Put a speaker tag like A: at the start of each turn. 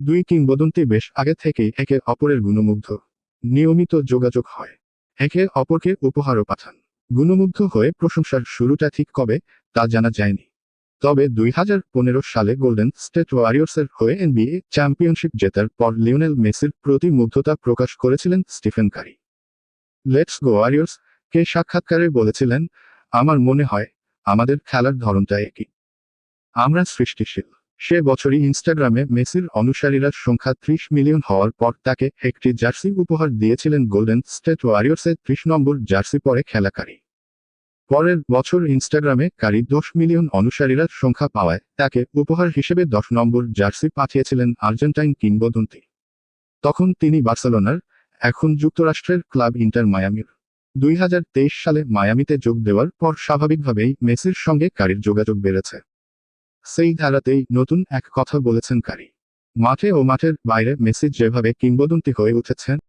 A: দুই কিংবদন্তি বেশ আগে থেকেই একে অপরের গুণমুগ্ধ। নিয়মিত যোগাযোগ হয়। একে অপরকে উপহারও পাঠান। গুণমুগ্ধ হয়ে প্রশংসার শুরুটা ঠিক কবে তা জানা যায়নি। তবে দুই হাজার পনেরো সালে গোল্ডেন স্টেট ওয়ারিয়র্সের হয়ে এনবিএ চ্যাম্পিয়নশিপ জেতার পর লিওনেল মেসির প্রতি মুগ্ধতা প্রকাশ করেছিলেন Stephen Curry. Let's go Warriors, কে সাক্ষাৎকারে বলেছিলেন, আমার মনে হয় আমাদের খেলার ধরনটা একই। আমরা সৃষ্টিশীল। সে বছরই ইনস্টাগ্রামে মেসির অনুসারীরা সংখ্যা ত্রিশ মিলিয়ন হওয়ার পর তাকে একটি জার্সি উপহার দিয়েছিলেন গোল্ডেন স্টেট ওয়ারিয়র্সের ত্রিশ নম্বর জার্সি পরে খেলাকারী। পরের বছর ইনস্টাগ্রামে কারি দশ মিলিয়ন অনুসারীরা সংখ্যা পাওয়ায় তাকে উপহার হিসেবে দশ নম্বর জার্সি পাঠিয়েছিলেন আর্জেন্টাইন কিংবদন্তি। তখন তিনি বার্সেলোনার, এখন যুক্তরাষ্ট্রের ক্লাব ইন্টার মায়ামির। দুই হাজার তেইশ সালে মায়ামিতে যোগ দেওয়ার পর স্বাভাবিকভাবেই মেসির সঙ্গে কারির যোগাযোগ বেড়েছে। সেই ধারাতেই নতুন এক কথা বলেছেন কারি। মাঠে ও মাঠের বাইরে মেসি যেভাবে কিংবদন্তি হয়ে উঠেছেন